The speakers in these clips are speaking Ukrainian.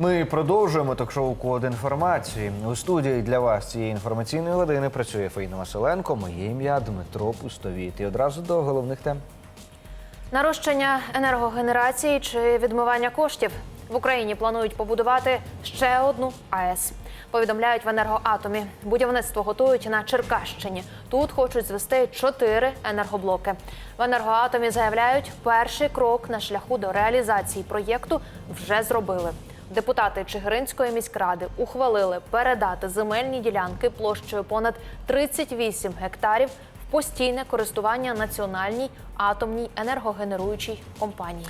Ми продовжуємо ток-шоу Код інформації. У студії для вас цієї інформаційної години працює Фаїна Василенко. Моє ім'я Дмитро Пустовіт. І одразу до головних тем. Нарощення енергогенерації чи відмивання коштів в Україні планують побудувати ще одну АЕС. Повідомляють в енергоатомі. Будівництво готують на Черкащині. Тут хочуть звести чотири енергоблоки. В енергоатомі заявляють, перший крок на шляху до реалізації проєкту вже зробили. Депутати Чигиринської міськради ухвалили передати земельні ділянки площею понад 38 гектарів в постійне користування національній атомній енергогенеруючій компанії.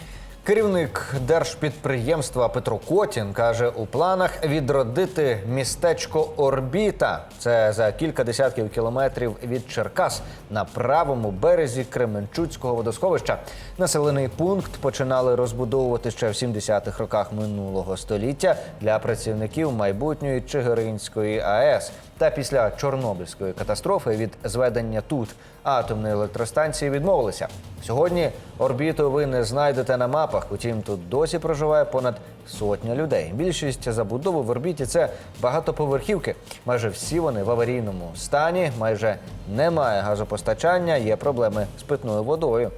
Керівник держпідприємства Петро Котін каже, у планах відродити містечко Орбіта. Це за кілька десятків кілометрів від Черкас на правому березі Кременчуцького водосховища. Населений пункт починали розбудовувати ще в 70-х роках минулого століття для працівників майбутньої Чигиринської АЕС. Та після Чорнобильської катастрофи від зведення тут атомної електростанції відмовилися. Сьогодні орбіту ви не знайдете на мапах. Утім, тут досі проживає понад сотня людей. Більшість забудови в орбіті це багатоповерхівки. Майже всі вони в аварійному стані. Майже немає газопостачання. Є проблеми з питною водою.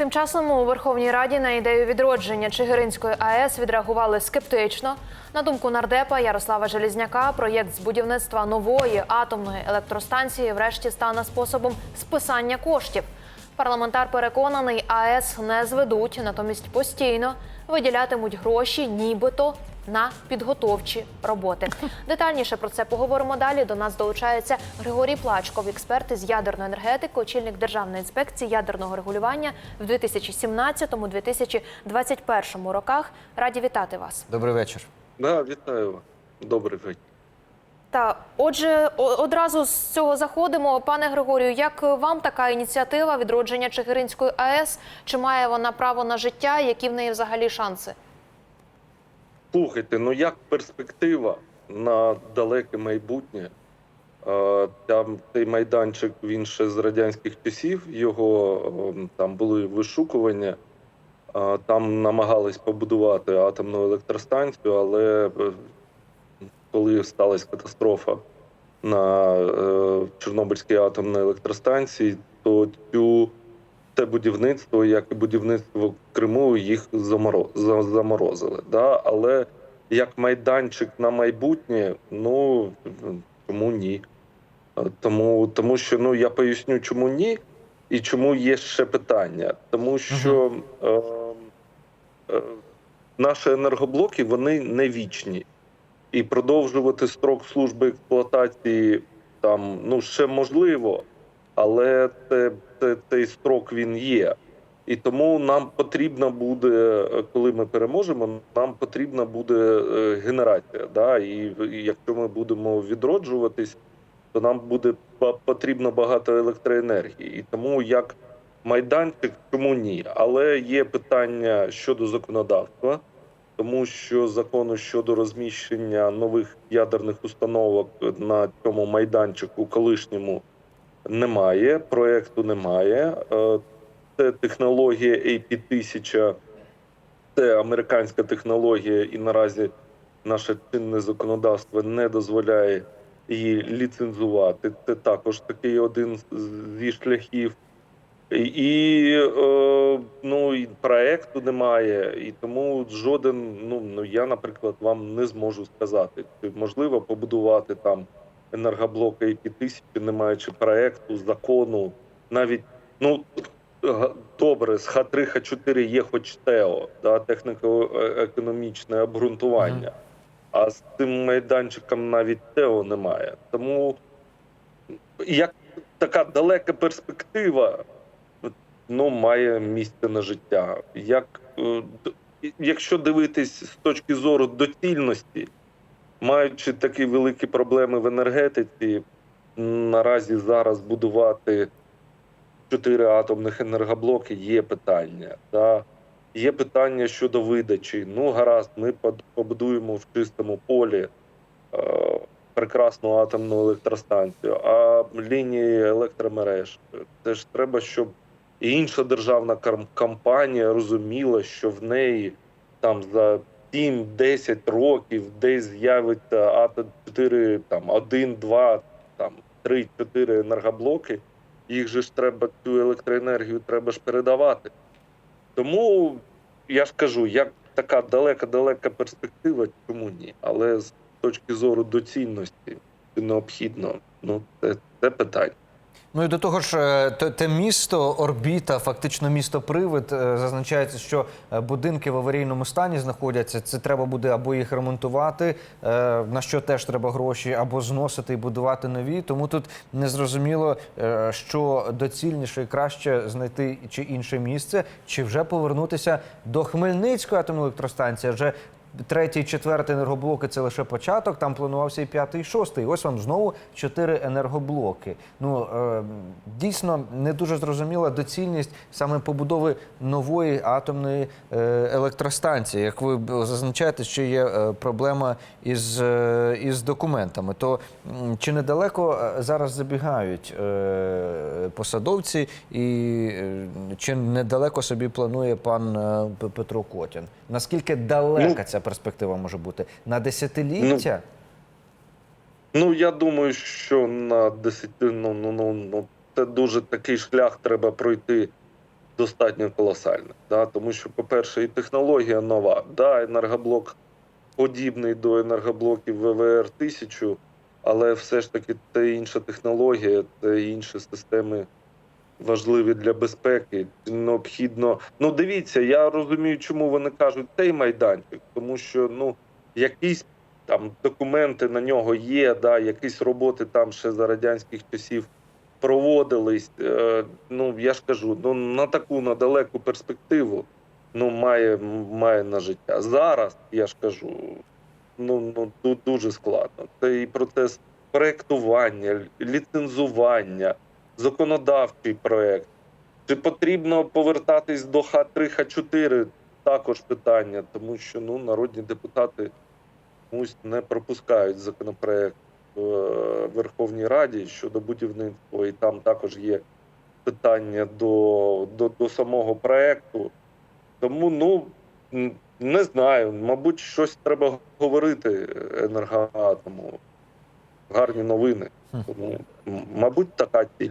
Тим часом у Верховній Раді на ідею відродження Чигиринської АЕС відреагували скептично. На думку нардепа Ярослава Желізняка, проєкт з будівництва нової атомної електростанції врешті стане способом списання коштів. Парламентар переконаний, АЕС не зведуть, натомість постійно виділятимуть гроші, нібито на підготовчі роботи. Детальніше про це поговоримо далі. До нас долучається Григорій Плачков, експерт із ядерної енергетики, очільник Державної інспекції ядерного регулювання в 2017-2021 роках. Раді вітати вас. Добрий вечір. Да, вітаю вас. Добрий вечір. Та отже, одразу з цього заходимо. Пане Григорію, як вам така ініціатива відродження Чигиринської АЕС? Чи має вона право на життя? Які в неї взагалі шанси? Слухайте, ну як перспектива на далеке майбутнє? Там цей майданчик він ще з радянських часів. Його ем, там були вишукування. Там намагались побудувати атомну електростанцію, але е, коли сталася катастрофа на е, Чорнобильській атомній електростанції, то цю це будівництво, як і будівництво в Криму, їх заморо- заморозили. Да? Але як майданчик на майбутнє, ну чому ні? Е, Тому, тому що ну я поясню, чому ні, і чому є ще питання. Тому що е, е, наші енергоблоки вони не вічні. І продовжувати строк служби експлуатації там ну ще можливо, але це, це, цей строк він є. І тому нам потрібна буде, коли ми переможемо, нам потрібна буде е, генерація. Да? І, якщо ми будемо відроджуватись, то нам буде потрібно багато електроенергії. І тому як майданчик, чому ні? Але є питання щодо законодавства, тому що закону щодо розміщення нових ядерних установок на цьому майданчику колишньому немає, проекту немає. Е, Це технологія AP1000, це американська технологія, і наразі наше чинне законодавство не дозволяє її ліцензувати. Це також такий один зі шляхів. І, е, ну і проекту немає, і тому жоден. Ну ну я, наприклад, вам не зможу сказати, чи можливо побудувати там енергоблок IP1000, не маючи проекту, закону, навіть ну добре, з Х3, Х4 є хоч ТЕО, да, техніко-економічне обґрунтування. А з цим майданчиком навіть ТЕО немає. Тому як така далека перспектива, ну, має місце на життя. Як, е, якщо дивитись з точки зору доцільності, маючи такі великі проблеми в енергетиці, наразі зараз будувати чотири атомних енергоблоки є питання. Да? Є питання щодо видачі. Ну, гаразд, ми побудуємо в чистому полі е, прекрасну атомну електростанцію, а лінії електромереж. Це ж треба, щоб і інша державна компанія розуміла, що в неї там за 7-10 років десь з'явиться атом 4, там 1, 2, там 3, 4 енергоблоки. Їх же ж треба цю електроенергію треба ж передавати. Тому я ж кажу, як така далека-далека перспектива, чому ні? Але з точки зору доцільності необхідно, ну це, це питання. Ну і до того ж, е, те, місто орбіта, фактично місто привид, е, зазначається, що е, будинки в аварійному стані знаходяться. Це треба буде або їх ремонтувати, на що теж треба гроші, або зносити і будувати нові. Тому тут незрозуміло, що доцільніше і краще знайти чи інше місце, чи вже повернутися до Хмельницької атомної електростанції. Адже Третій, четвертий енергоблоки це лише початок. Там планувався і п'ятий, і шостий. Ось вам знову чотири енергоблоки. Ну е, дійсно не дуже зрозуміла доцільність саме побудови нової атомної е, електростанції. Як ви зазначаєте, що є е, проблема із, із документами, то чи недалеко зараз забігають посадовці, і чи недалеко собі планує пан Петро Котін? Наскільки далека Ну, ця перспектива може бути? На десятиліття? Ну я думаю, що на 10, ну, ну, ну, ну це дуже такий шлях треба пройти достатньо колосальний. Да? Тому що, по-перше, і технологія нова. Да, енергоблок подібний до енергоблоків ВВР 1000, але все ж таки це інша технологія, це інші системи важливі для безпеки. Необхідно. Ну, дивіться, я розумію, чому вони кажуть цей майданчик, тому що ну якісь там документи на нього є, да, якісь роботи там ще за радянських часів проводились. Е, ну я ж кажу, ну на таку на далеку перспективу ну має, має на життя. Зараз я ж кажу, ну, ну тут дуже складно. Це і процес проектування, ліцензування, законодавчий проект. Чи потрібно повертатись до Х3, Х4? Також питання, тому що ну народні депутати чомусь не пропускають законопроект в е, Верховній Раді щодо будівництва, і там також є питання до, до, до самого проекту. Тому ну не знаю, мабуть, щось треба говорити енергоатому. Гарні новини. Тому, мабуть, така ціль.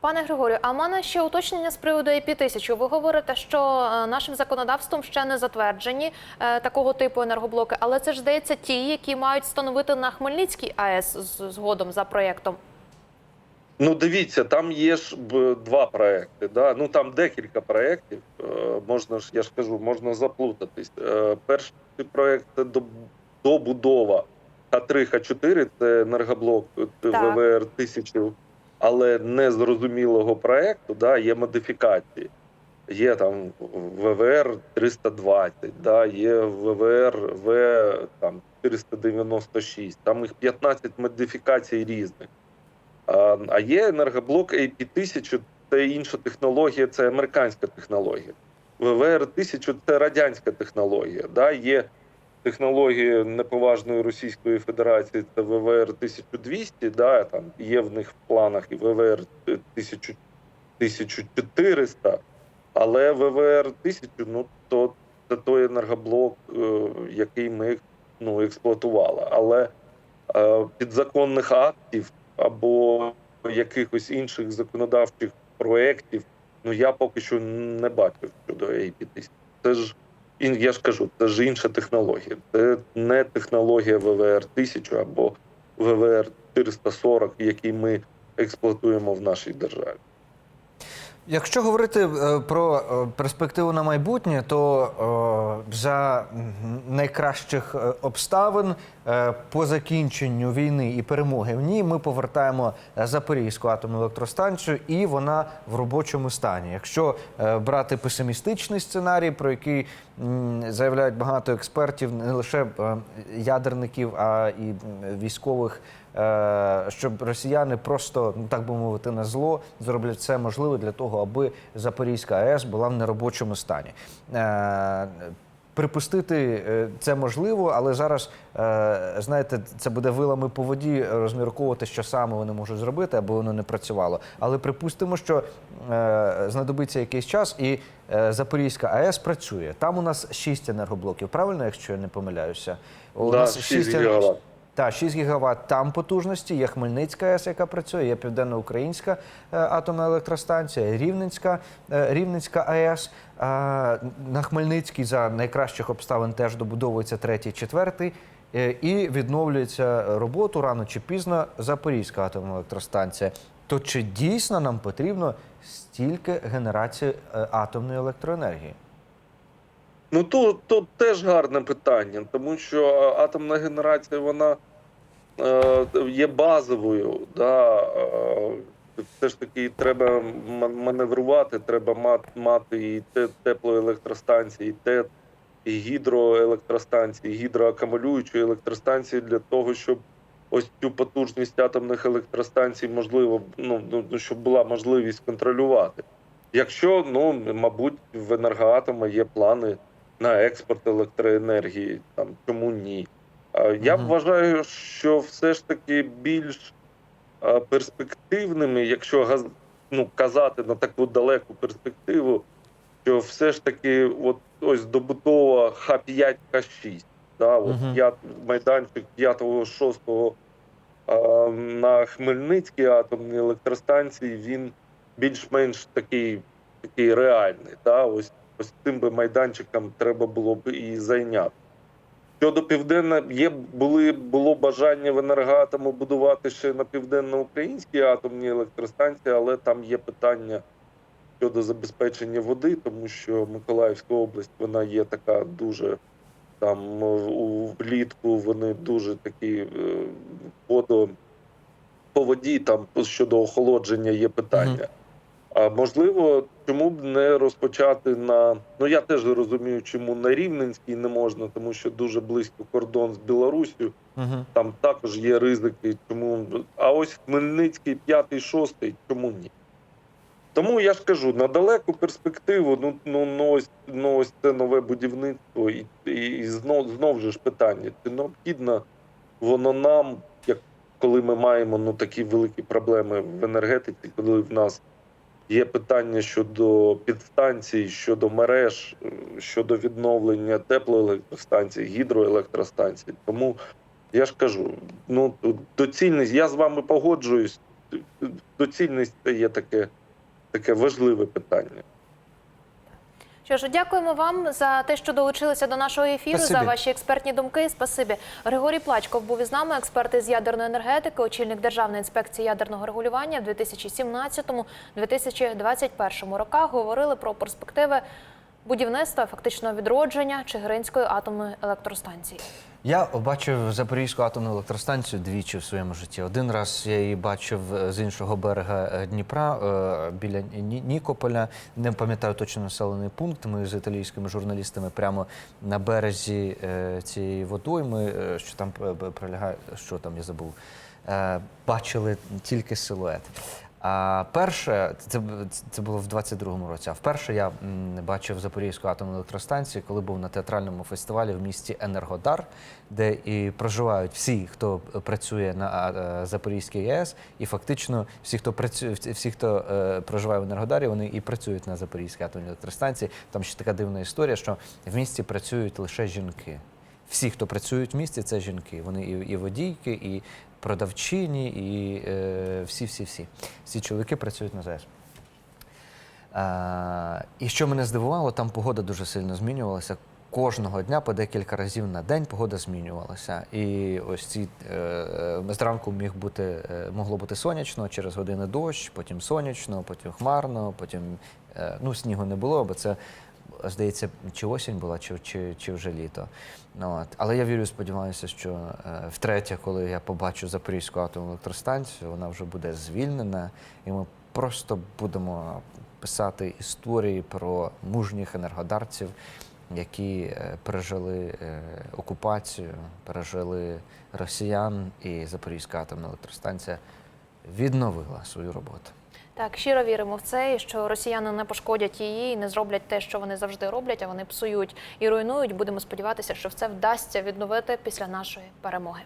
Пане Григорію, а в мене ще уточнення з приводу ip 1000 Ви говорите, що е, нашим законодавством ще не затверджені е, такого типу енергоблоки, але це ж здається ті, які мають встановити на Хмельницькій АЕС згодом за проєктом. Ну, дивіться, там є ж два проекти. Да? Ну там декілька проєктів. Е, можна ж, я ж кажу, можна заплутатись. Перший проєкт це добудова Х3, Х4, це енергоблок. ВВР 1000, але незрозумілого проєкту, да, є модифікації. Є там ВВР 320, да, є ВВР В там 496, там їх 15 модифікацій різних. А, а є енергоблок AP1000, це інша технологія, це американська технологія. ВВР 1000 це радянська технологія. Да? Є технологія неповажної Російської Федерації, це ВВР 1200, да? там є в них в планах і ВВР 1000, 1400, але ВВР 1000, ну то це той енергоблок, е, який ми ну, експлуатували. Але е, підзаконних актів або якихось інших законодавчих проєктів, ну я поки що не бачив щодо AP1000. Це ж я ж кажу, це ж інша технологія. Це не технологія ВВР 1000 або ВВР 440, який ми експлуатуємо в нашій державі. Якщо говорити е, про е, перспективу на майбутнє, то е, за найкращих обставин по закінченню війни і перемоги в ній ми повертаємо Запорізьку атомну електростанцію, і вона в робочому стані. Якщо брати песимістичний сценарій, про який заявляють багато експертів, не лише ядерників, а і військових. Е, Щоб росіяни просто, ну так би мовити, на зло зроблять все можливе для того, аби Запорізька АЕС була в неробочому стані. Е, Припустити е, це можливо, але зараз, знаєте, це буде вилами по воді розмірковувати, що саме вони можуть зробити, аби воно не працювало. Але припустимо, що знадобиться якийсь час, і Запорізька АЕС працює. Там у нас 6 енергоблоків, правильно, якщо я не помиляюся? У Да, нас шість енер- так, 6 гігават там потужності, є Хмельницька АЕС, яка працює, є Південноукраїнська е, атомна електростанція, Рівненська, е, Рівненська АЕС. Е, на Хмельницькій за найкращих обставин теж добудовується третій, четвертий. І відновлюється роботу рано чи пізно Запорізька атомна електростанція. То чи дійсно нам потрібно стільки генерації атомної електроенергії? Ну тут, тут теж гарне питання, тому що е, атомна генерація вона е, є базовою. Да, е, все ж таки треба маневрувати, треба мати, і те, теплоелектростанції, і ТЕТ, і гідроелектростанції, і гідроакумулюючі електростанції для того, щоб ось цю потужність атомних електростанцій можливо, ну, ну щоб була можливість контролювати. Якщо, ну, мабуть, в енергоатома є плани на експорт електроенергії, там чому ні? Я Мгм. вважаю, що все ж таки більш перспективними, якщо газ- ну, казати на таку далеку перспективу, що все ж таки, от ось добутова Х5, Х6, да, от Мгм. п'ят, майданчик 5-6 на Хмельницькій атомній електростанції, він більш-менш такий, такий реальний. Да? Ось, ось цим би майданчиком треба було б і зайняти. Щодо південна, є були було бажання в енергоатому будувати ще на південно-українській атомній електростанції, але там є питання щодо забезпечення води, тому що Миколаївська область вона є така дуже там у влітку. Вони дуже такі е, водо по воді. Там щодо охолодження є питання. А можливо, чому б не розпочати на ну я теж розумію, чому на Рівненській не можна, тому що дуже близько кордон з Білоруссю. Угу. Там також є ризики. Чому а ось Хмельницький, п'ятий, шостий, чому ні? Тому я ж кажу, на далеку перспективу, ну, ну, ну, ось, ну ось це нове будівництво, і, і, і знов, знов же ж питання: чи необхідно воно нам, як коли ми маємо ну, такі великі проблеми в енергетиці, коли в нас є питання щодо підстанцій, щодо мереж, щодо відновлення теплоелектростанцій, гідроелектростанцій. Тому я ж кажу, ну доцільність, я з вами погоджуюсь. Доцільність це є таке, таке важливе питання. Що ж, дякуємо вам за те, що долучилися до нашого ефіру, Спасибі. за ваші експертні думки. Спасибі. Григорій Плачков був із нами, експерт із ядерної енергетики, очільник Державної інспекції ядерного регулювання в 2017-2021 роках. Говорили про перспективи будівництва, фактичного відродження Чигиринської атомної електростанції. Я бачив Запорізьку атомну електростанцію двічі в своєму житті. Один раз я її бачив е, з іншого берега е, Дніпра е, біля Ні- Нікополя. Не пам'ятаю точно населений пункт. Ми з італійськими журналістами прямо на березі цієї водойми, що там пролягає, що там я забув. Бачили тільки силует. А перше, це, це було в 22-му році. А вперше я бачив Запорізьку атомну електростанцію, коли був на театральному фестивалі в місті Енергодар, де і проживають всі, хто працює на е, Запорізькій АЕС, і фактично всі, хто працює, всі, хто е, проживає в Енергодарі, вони і працюють на Запорізькій атомній електростанції. Там ще така дивна історія, що в місті працюють лише жінки. Всі, хто працюють в місті, це жінки. Вони і, і водійки, і продавчині, і е, всі, всі, всі. Всі чоловіки працюють на ЗАЕС. А, і що мене здивувало, там погода дуже сильно змінювалася. Кожного дня по декілька разів на день погода змінювалася. І ось ці е, е, зранку міг бути, е, могло бути сонячно, через години дощ, потім сонячно, потім хмарно, потім е, ну, снігу не було, бо це, здається, чи осінь була, чи, чи, чи вже літо. Ну, от. Але я вірю, сподіваюся, що е, втретє, коли я побачу Запорізьку атомну електростанцію, вона вже буде звільнена, і ми просто будемо писати історії про мужніх енергодарців, які е, пережили е, окупацію, пережили росіян, і Запорізька атомна електростанція відновила свою роботу. Так, щиро віримо в це, що росіяни не пошкодять її і не зроблять те, що вони завжди роблять, а вони псують і руйнують. Будемо сподіватися, що все вдасться відновити після нашої перемоги.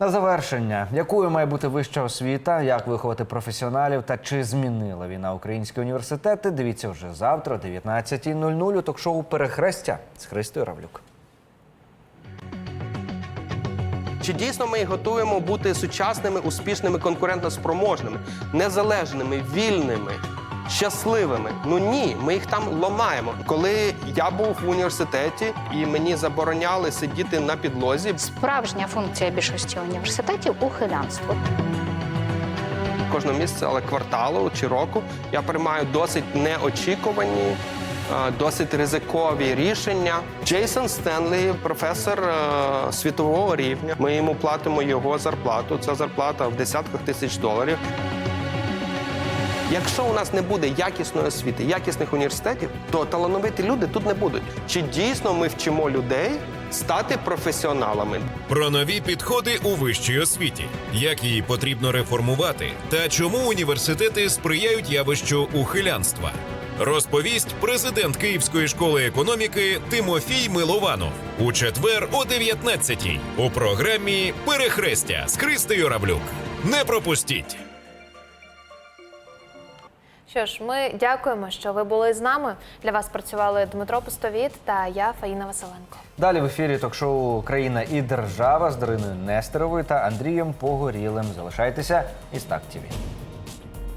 На завершення, якою має бути вища освіта, як виховати професіоналів та чи змінила війна українські університети? Дивіться вже завтра, о 19.00 у ток-шоу Перехрестя з Христою Равлюк. Чи дійсно ми їх готуємо бути сучасними, успішними, конкурентоспроможними, незалежними, вільними, щасливими? Ну ні, ми їх там ламаємо. Коли я був в університеті і мені забороняли сидіти на підлозі, Справжня функція більшості університетів ухилянство. кожного місяця, але кварталу чи року я приймаю досить неочікувані. Досить ризикові рішення. Джейсон Стенлі, професор е, світового рівня. Ми йому платимо його зарплату. Це зарплата в десятках тисяч доларів. Якщо у нас не буде якісної освіти, якісних університетів, то талановиті люди тут не будуть. Чи дійсно ми вчимо людей стати професіоналами? Про нові підходи у вищій освіті, як її потрібно реформувати, та чому університети сприяють явищу ухилянства. Розповість президент Київської школи економіки Тимофій Милованов у четвер о 19-й у програмі Перехрестя з Христею Равлюк. Не пропустіть! Що ж, ми дякуємо, що ви були з нами. Для вас працювали Дмитро Пустовіт та я, Фаїна Василенко. Далі в ефірі ток-шоу Країна і держава з Дариною Нестеровою та Андрієм Погорілим. Залишайтеся із так ТІВІ.